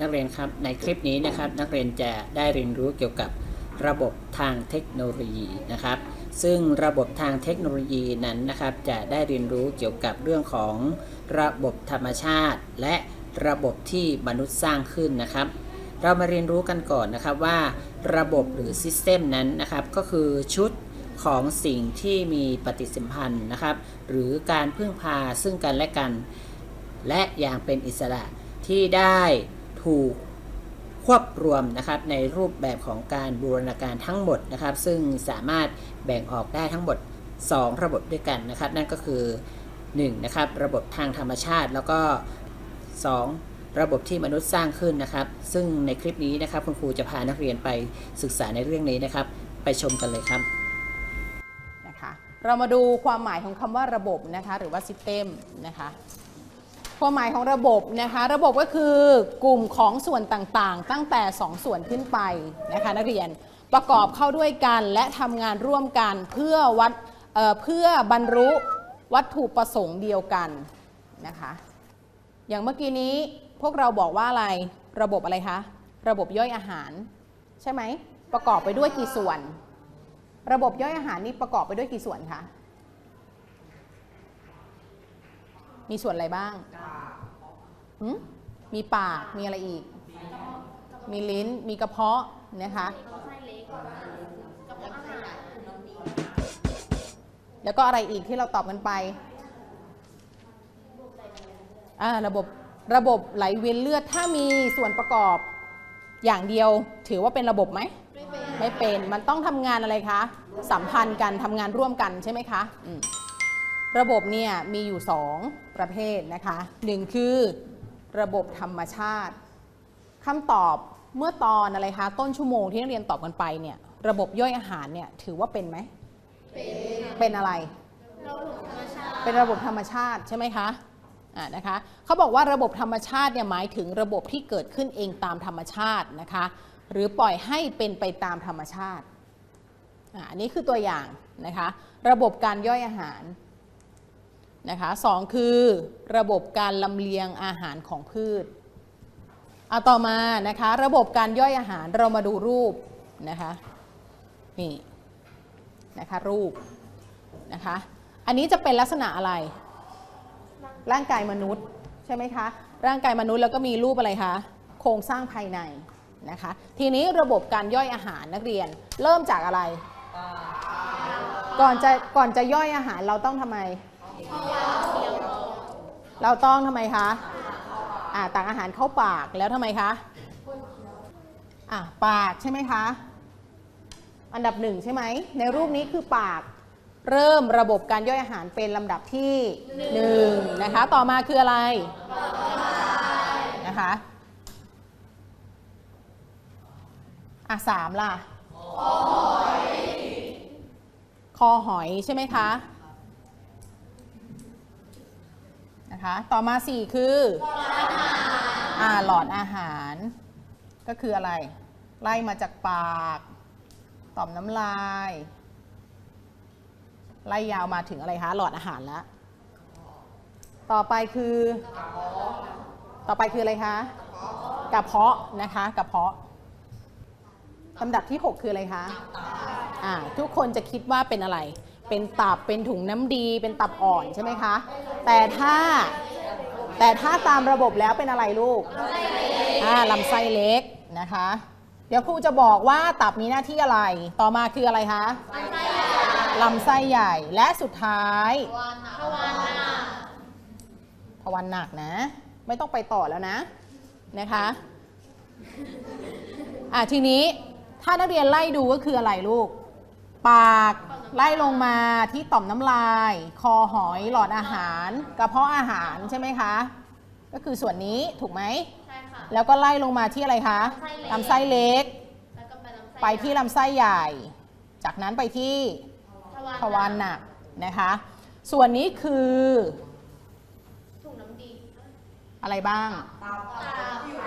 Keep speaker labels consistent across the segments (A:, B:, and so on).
A: นักเรียนครับในคลิปนี้นะครับนักเรียนจะได้เรียนรู้เกี่ยวกับระบบทางเทคโนโลยีนะครับ ซึ่งระบบทางเทคโนโลยีนั้นนะครับ จะได้เรียนรู้เกี่ยวกับเรื่องของระบบธรรมชาติ และระบบที่มนุษย์สร้างขึ้นนะครับ เรามาเรียนรู้กันก่อนนะครับว่า ระบบหรือซิสเต็มนั้นนะครับ ก็คือชุดของสิ่งที่มีปฏิสัมพันธ์นะครับ หรือการพึ่งพาซึ่งกันและกัน และอย่างเป็นอิสระที่ได้ ถูกควบรวมนะครับในรูปแบบของการบูรณาการทั้งหมดนะครับ ซึ่งสามารถแบ่งออกได้ทั้งหมด 2 ระบบด้วยกันนะครับ นั่นก็คือ1นะครับระบบทางธรรมชาติ แล้วก็ 2 ระบบที่มนุษย์สร้างขึ้นนะครับ ซึ่งในคลิปนี้นะครับคุณครูจะพานักเรียนไปศึกษาในเรื่องนี้นะครับ ไปชมกันเลยครับ
B: นะคะเรามาดูความหมายของคำว่าระบบนะคะ หรือว่า system นะคะ ความหมายของระบบนะคะระบบก็คือกลุ่มของส่วนต่างๆ ตั้งแต่ 2 ส่วนขึ้นไปนะคะนักเรียนประกอบเข้าด้วยกันและทำงานร่วมกันเพื่อวัดเเพื่อบรรลุวัตถุประสงค์เดียวกันนะคะอย่างเมื่อกี้นี้พวกเราบอกว่าอะไรระบบอะไรคะระบบย่อยอาหาร ใช่ไหมประกอบไปด้วยกี่ส่วน ระบบย่อยอาหารนี่ประกอบไปด้วยกี่ส่วนคะ มีส่วนอะไรบ้างหืมมีปาก มีอะไรอีก มีลิ้น มีกระเพาะนะคะ แล้วก็อะไรอีกที่เราตอบกันไปอ่าระบบระบบไหลเวียนเลือดถ้ามีส่วนประกอบอย่างเดียวถือว่าเป็นระบบไหม ไม่เป็น มันต้องทำงานอะไรคะ สัมพันธ์กันทำงานร่วมกันใช่ไหมคะอืม ระบบเนี่ยมีอยู่ 2 ประเภทนะคะหนึ่งคือระบบธรรมชาติคำตอบเมื่อตอนอะไรคะต้นชั่วโมงที่นักเรียนตอบกันไปเนี่ยระบบย่อยอาหารเนี่ยถือว่าเป็นไหมเป็นอะไร เป็นระบบธรรมชาติใช่ไหมคะอ่านะคะเขาบอกว่าระบบธรรมชาติเนี่ยหมายถึงระบบที่เกิดขึ้นเองตามธรรมชาตินะคะหรือปล่อยให้เป็นไปตามธรรมชาติอ่าอันนี้คือตัวอย่างนะคะ ระบบการย่อยอาหาร นะคะสองคือระบบการลำเลียงอาหารของพืชเอาต่อมานะคะระบบการย่อยอาหารเรามาดูรูปนะคะนี่นะคะรูปนะคะอันนี้จะเป็นลักษณะอะไร ร่างกายมนุษย์ใช่ไหมคะร่างกายมนุษย์แล้วก็มีรูปอะไรคะโครงสร้างภายในนะคะทีนี้ระบบการย่อยอาหารนักเรียนเริ่มจากอะไร ก่อนจะก่อนจะย่อยอาหารเราต้องทำไม เราต้องทำไมคะอ่าตักอาหารเข้าปากแล้วทำไมคะอะปากใช่ไหมคะ อันดับหนึ่งใช่ไหม ในรูปนี้คือปากเริ่มระบบการย่อยอาหารเป็นลำดับที่หนึ่งนะคะ ต่อมาคืออะไรนะคะอะสามล่ะ คอหอยใช่ไหมคะ นะคะ ต่อมาสี่คืออ่าหลอดอาหาร ก็คืออะไร ไล่มาจากปาก ต่อมน้ำลาย ไล่ยาวมาถึงอะไรคะ หลอดอาหารแล้ว ต่อไปคือ ต่อไปคืออะไรคะ กระเพาะนะคะ กระเพาะลำดับที่ 6 คืออะไรคะ อ่า ทุกคนจะคิดว่าเป็นอะไร เป็นตับเป็นถุงน้ำดี เป็นตับอ่อนใช่ไหมคะ แต่ถ้าแต่ถ้าตามระบบแล้วเป็นอะไรลูกอ่าลำไส้เล็กนะคะ เดี๋ยวครูจะบอกว่าตับมีหน้าที่อะไร ต่อมาคืออะไรคะลำไส้ใหญ่และสุดท้ายทวารหนักนะ ไม่ต้องไปต่อแล้วนะนะคะอะทีนี้ถ้านักเรียนไล่ดูก็คืออะไรลูก ปาก ไล่ลงมาที่ต่อมน้ำลาย คอหอยหลอดอาหารกระเพาะอาหารใช่ไหมคะ ก็คือส่วนนี้ถูกไหม
C: ใช่ค่ะ
B: แล้วก็ไล่ลงมาที่อะไรคะ
C: ลำไส้เล็ก
B: ลำไส้เล็ก
C: แล้วก็ไปลำไส้
B: ไปที่ลำไส้ใหญ่ จากนั้นไปที่ทวารหนักนะคะ ส่วนนี้คือ
C: ถุงน้ำดี
B: อะไรบ้าง
C: ตับ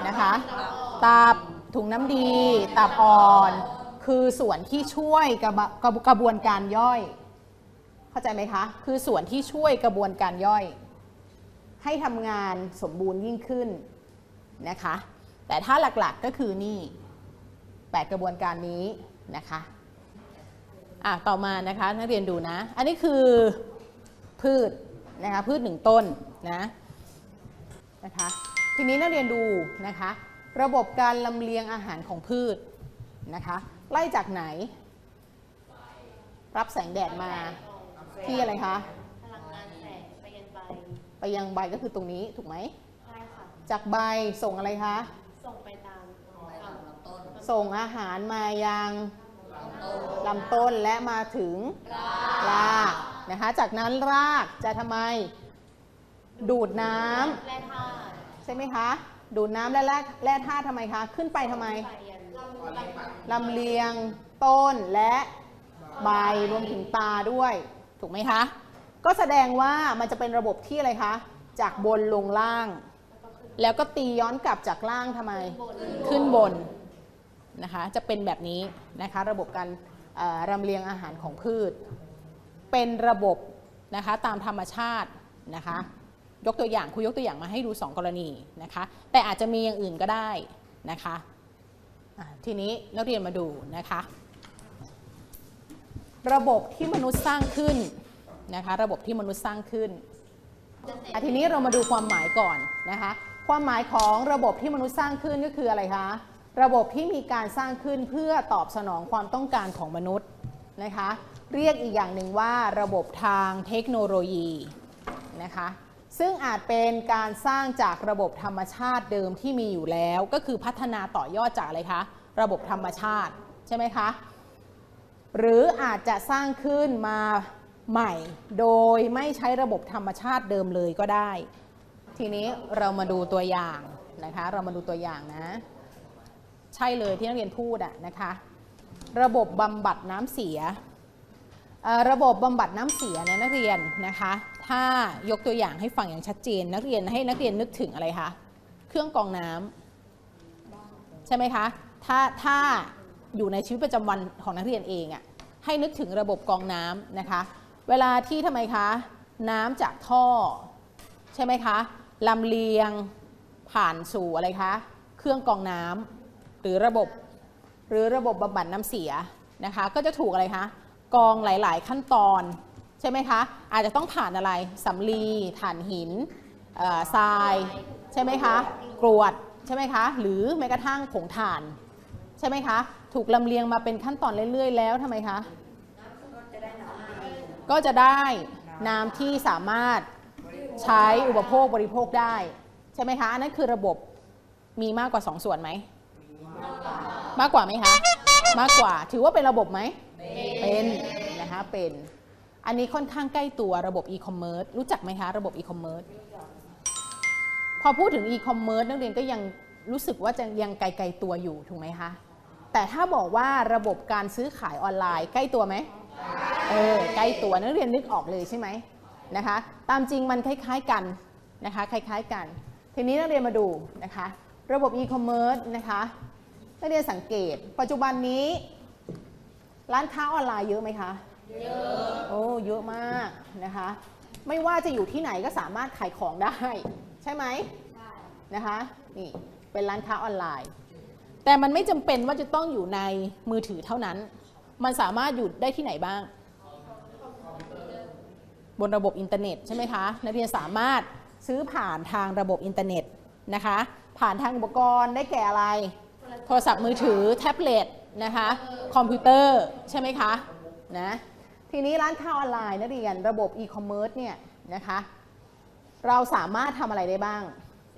B: นะคะ ตับถุงน้ำดี ตับอ่อน คือส่วนที่ช่วยกระบะกระกระบวนการย่อย เข้าใจไหมคะ คือส่วนที่ช่วยกระบวนการย่อย ให้ทำงานสมบูรณ์ยิ่งขึ้นนะคะ แต่ถ้าหลักๆก็คือนี่8กระบวนการนี้นะคะอะต่อมานะคะนักเรียนดูนะ อันนี้คือพืชนะคะพืชหนึ่งต้นนะนะคะทีนี้นักเรียนดูนะคะ ระบบการลำเลียงอาหารของพืชนะคะ ไล่จากไหน รับแสงแดดมาที่อะไรคะ
C: พลังงานแสงไปยังใบ
B: ไปยังใบก็คือตรงนี้ถูกไหม
C: ใช่ค่ะ
B: จากใบส่งอะไรคะ
C: ส่งไปตามลำต้น
B: ส่งอาหารมายังลำต้นและมาถึงรากนะคะ จากนั้นรากจะทำไม ดูดน้ำ
C: แร่ธาตุ
B: ใช่ไหมคะ ดูดน้ำและแร่แร่ธาตุทำไมคะ ขึ้นไปทำไม
C: ไปยัน ลำ
B: เลียง ต้นและใบรวมถึงตาด้วย ถูกไหมคะ ก็แสดงว่ามันจะเป็นระบบที่อะไรคะ จากบนลงล่าง แล้วก็ตีย้อนกลับจากล่างทำไม ขึ้นบนนะคะ จะเป็นแบบนี้นะคะ ระบบการเอ่อรำเลียงอาหารของพืช เป็นระบบนะคะตามธรรมชาตินะคะ ยกตัวอย่างครูยกตัวอย่างมาให้ดู 2 กรณีนะคะ แต่อาจจะมีอย่างอื่นก็ได้นะคะ ทีนี้นักเรียนมาดูนะคะ ระบบที่มนุษย์สร้างขึ้นนะคะ ระบบที่มนุษย์สร้างขึ้นทีนี้เรามาดูความหมายก่อนนะคะ ความหมายของระบบที่มนุษย์สร้างขึ้นก็คืออะไรคะระบบที่มีการสร้างขึ้นเพื่อตอบสนองความต้องการของมนุษย์นะคะ เรียกอีกอย่างหนึ่งว่าระบบทางเทคโนโลยีนะคะ ซึ่งอาจเป็นการสร้างจากระบบธรรมชาติเดิมที่มีอยู่แล้ว ก็คือพัฒนาต่อยอดจากอะไรคะระบบธรรมชาติใช่ไหมคะหรืออาจจะสร้างขึ้นมาใหม่ โดยไม่ใช้ระบบธรรมชาติเดิมเลยก็ได้ ทีนี้เรามาดูตัวอย่างนะคะ เรามาดูตัวอย่างนะ ใช่เลยที่นักเรียนพูดอะนะคะ ระบบบำบัดน้ำเสีย ระบบบำบัดน้ำเสียเนี่ยนักเรียนนะคะ ถ้ายกตัวอย่างให้ฟังอย่างชัดเจน นักเรียนให้นักเรียนนึกถึงอะไรคะ เครื่องกรองน้ำใช่ไหมคะ ถ้าถ้าอยู่ในชีวิตประจำวันของนักเรียนเองอะให้นึกถึงระบบกรองน้ำนะคะ เวลาที่ทำไมคะ น้ำจากท่อ ใช่ไหมคะลำเลียงผ่านสู่อะไรคะเครื่องกรองน้ำหรือระบบหรือระบบบำบัดน้ำเสียนะคะ ก็จะถูกอะไรคะกรองหลาย ๆ ขั้นตอน ใช่ไหมคะ อาจจะต้องผ่านอะไรสำลีถ่านหินทราย ใช่ไหมคะ กรวดใช่ไหมคะ หรือแม้กระทั่งผงถ่าน ใช่ไหมคะ ถูกลำเลียงมาเป็นขั้นตอนเรื่อยๆ แล้วทำไมคะ ก็จะได้น้ำที่สามารถใช้อุปโภคบริโภคได้ ใช่ไหมคะ อันนั้นคือระบบมีมากกว่า 2 ส่วนไหม มากกว่าไหมคะ มากกว่า ถือว่าเป็นระบบไหม เป็นนะคะ เป็น อันนี้ค่อนข้างใกล้ตัวระบบอีคอมเมิร์ซรู้จักไหมคะระบบอีคอมเมิร์ซพอพูดถึงอีคอมเมิร์ซนักเรียนก็ยังรู้สึกว่าจะยังไกลๆตัวอยู่ถูกไหมคะ แต่ถ้าบอกว่าระบบการซื้อขายออนไลน์ ใกล้ตัวไหมเออใกล้ตัวนักเรียนนึกออกเลยใช่ไหมนะคะ ตามจริงมันคล้ายๆกันนะคะ คล้ายๆกัน ทีนี้นักเรียนมาดูนะคะ ระบบอีคอมเมิร์ซนะคะนักเรียนสังเกต ปัจจุบันนี้ ร้านค้าออนไลน์เยอะไหมคะ เยอะโอ้เยอะมากนะคะ ไม่ว่าจะอยู่ที่ไหนก็สามารถขายของได้ ใช่ไหมนะคะนี่เป็นร้านค้าออนไลน์ แต่มันไม่จำเป็นว่าจะต้องอยู่ในมือถือเท่านั้น มันสามารถอยู่ได้ที่ไหนบ้าง บนระบบอินเทอร์เน็ตใช่ไหมคะนักเรียนสามารถซื้อผ่านทางระบบอินเทอร์เน็ตนะคะ ผ่านทางอุปกรณ์ได้แก่อะไร โทรศัพท์มือถือแท็บเล็ตนะคะ คอมพิวเตอร์ใช่ไหมคะนะ ทีนี้ร้านค้าออนไลน์นักเรียนระบบอีคอมเมิร์ซเนี่ยนะคะ เราสามารถทำอะไรได้บ้าง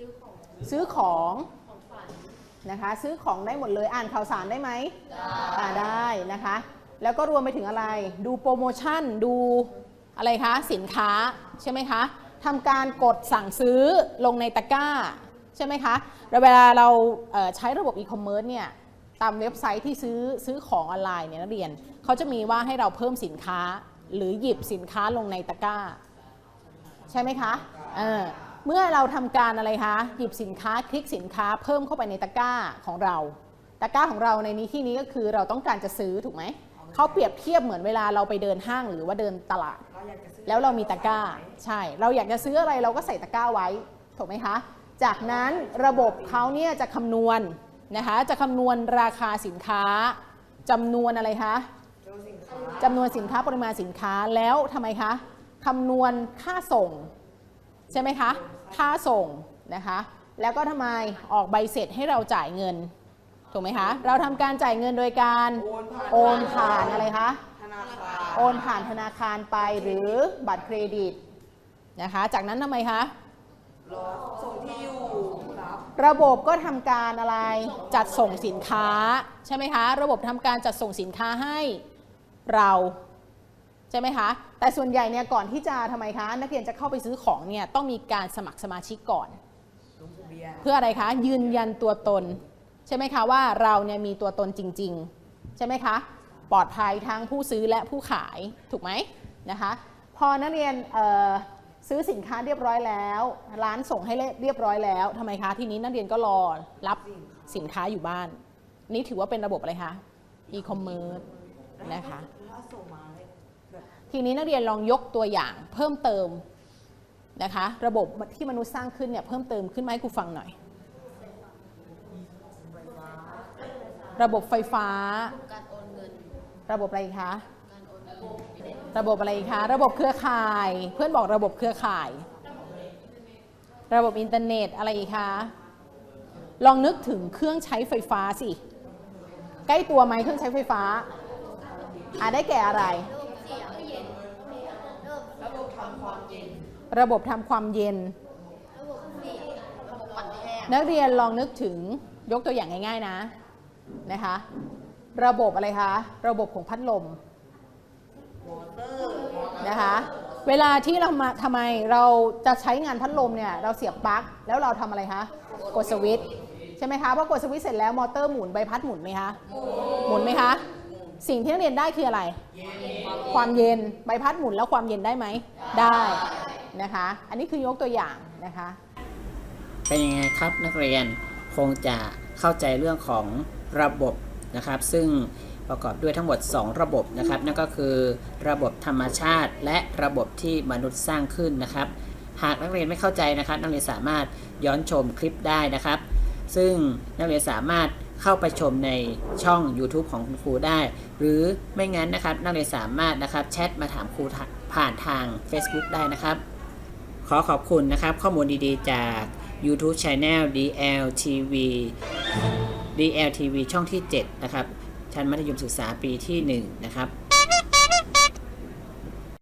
C: ซื้อของ
B: ซื้อของ
C: ของฝัน
B: นะคะ ซื้อของได้หมดเลยอ่านข่าวสารได้ไหมได้ได้นะคะ แล้วก็รวมไปถึงอะไร ดูโปรโมชั่นดูอะไรคะสินค้าใช่ไหมคะทำการกดสั่งซื้อลงในตะกร้า ใช่ไหมคะแล้วเวลาเราเอ่อใช้ระบบอีคอมเมิร์ซเนี่ยตามเว็บไซต์ที่ซื้อซื้อของออนไลน์เนี่ยนักเรียน เขาจะมีว่าให้เราเพิ่มสินค้าหรือหยิบสินค้าลงในตะกร้า ใช่ไหมคะเออเมื่อเราทำการอะไรคะ หยิบสินค้าคลิกสินค้าเพิ่มเข้าไปในตะกร้าของเรา ตะกร้าของเราในนี้ที่นี้ก็คือเราต้องการจะซื้อถูกไหมเขาเปรียบเทียบเหมือนเวลาเราไปเดินห้างหรือว่าเดินตลาด แล้วเรามีตะกร้า ใช่ เราอยากจะซื้ออะไรเราก็ใส่ตะกร้าไว้ถูกไหมคะ จากนั้นระบบเขาเนี่ยจะคำนวณนะคะจะคำนวณราคาสินค้าจำนวนอะไรคะ จำนวนสินค้าปริมาณสินค้าแล้วทำไมคะคำนวณค่าส่ง ใช่ไหมคะ ค่าส่งนะคะ แล้วก็ทำไมออกใบเสร็จให้เราจ่ายเงิน ถูกไหมคะ เราทำการจ่ายเงินโดยการโอนผ่านอะไรคะ
D: ธนาคาร
B: โอนผ่านธนาคารไปหรือบัตรเครดิตนะคะ จากนั้นทำไมคะ
D: รอส่งที่อยู่รับ
B: ระบบก็ทำการอะไรจัดส่งสินค้า ใช่ไหมคะ ระบบทำการจัดส่งสินค้าให้ เราใช่ไหมคะแต่ส่วนใหญ่เนี่ยก่อนที่จะทำไมคะ นักเรียนจะเข้าไปซื้อของเนี่ยต้องมีการสมัครสมาชิกก่อน
D: เพื่
B: ออะไรคะ ยืนยันตัวตน ใช่ไหมคะว่าเราเนี่ยมีตัวตนจริง ๆ ใช่ไหมคะ ปลอดภัยทั้งผู้ซื้อและผู้ขายถูกไหมนะคะ พอนักเรียนซื้อสินค้าเรียบร้อยแล้ว ร้านส่งให้เรียบร้อยแล้วทำไมคะ ทีนี้นักเรียนก็รอรับสินค้าอยู่บ้าน นี่ถือว่าเป็นระบบอะไรคะอีคอมเมิร์ซ นะคะ
D: ถ้าส่งมาเลยแบบ
B: ทีนี้นักเรียนลองยกตัวอย่างเพิ่มเติมนะคะระบบที่มนุษย์สร้างขึ้นเนี่ยเพิ่มเติมขึ้นมาให้ครูฟังหน่อย ระบบไฟฟ้า
C: การโอนเงิน
B: ระบบอะไรคะ
C: การโอนเงิน
B: ระบบอะไรคะ ระบบเครือข่าย เพื่อนบอกระบบเครือข่าย ระบบอินเทอร์เน็ตอะไรอีกคะ ลองนึกถึงเครื่องใช้ไฟฟ้าสิ ใกล้ตัวไหมเครื่องใช้ไฟฟ้า อ่าได้แก่อะไร
D: ระบบทำความเย็น
B: ระบบทำความเย็น
C: ระบบสีระบบปั่นแห้ง
B: นักเรียนลองนึกถึงยกตัวอย่างง่าย ๆนะนะคะ ระบบอะไรคะ ระบบของพัดลม
D: มอเตอร์มอเตอร์
B: นะคะ เวลาที่เรามาทำไมเราจะใช้งานพัดลมเนี่ยเราเสียบปลั๊กแล้วเราทำอะไรคะกดสวิตช์ใช่ไหมคะพอกดสวิตช์เสร็จแล้วมอเตอร์หมุนใบพัดหมุนไหมคะหมุนไหมคะ สิ่งที่นักเรียนได้คืออะไร ความเย็นใบพัดหมุนแล้วความเย็นได้ไหม ได้นะคะ อันนี้คือยกตัวอย่างนะคะ
A: เป็นยังไงครับนักเรียนคงจะเข้าใจเรื่องของระบบนะครับ ซึ่งประกอบด้วยทั้งหมด 2 ระบบนะครับ นั่นก็คือระบบธรรมชาติ และระบบที่มนุษย์สร้างขึ้นนะครับ หากนักเรียนไม่เข้าใจนะครับ นักเรียนสามารถย้อนชมคลิปได้นะครับ ซึ่งนักเรียนสามารถ เข้าไปชมในช่อง YouTube ของคุณครูได้ หรือไม่งั้นนะครับนักเรียนสามารถนะครับแชทมาถามครูผ่านทาง Facebook ได้นะครับ ขอขอบคุณนะครับข้อมูลดีๆ จาก YouTube Channel DLTV DLTV ช่องที่ 7 นะครับ ชั้นมัธยมศึกษาปีที่ 1 นะครับ